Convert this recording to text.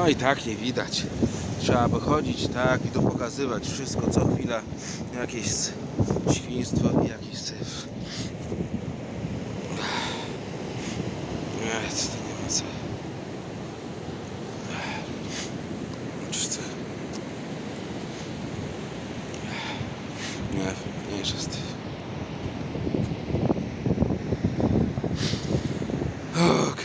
No i tak nie widać trzeba by chodzić, tak, i tu pokazywać wszystko, co chwila jakieś świństwo i jakiś syf. Nie, co to nie ma co. Nie, nie jest. O,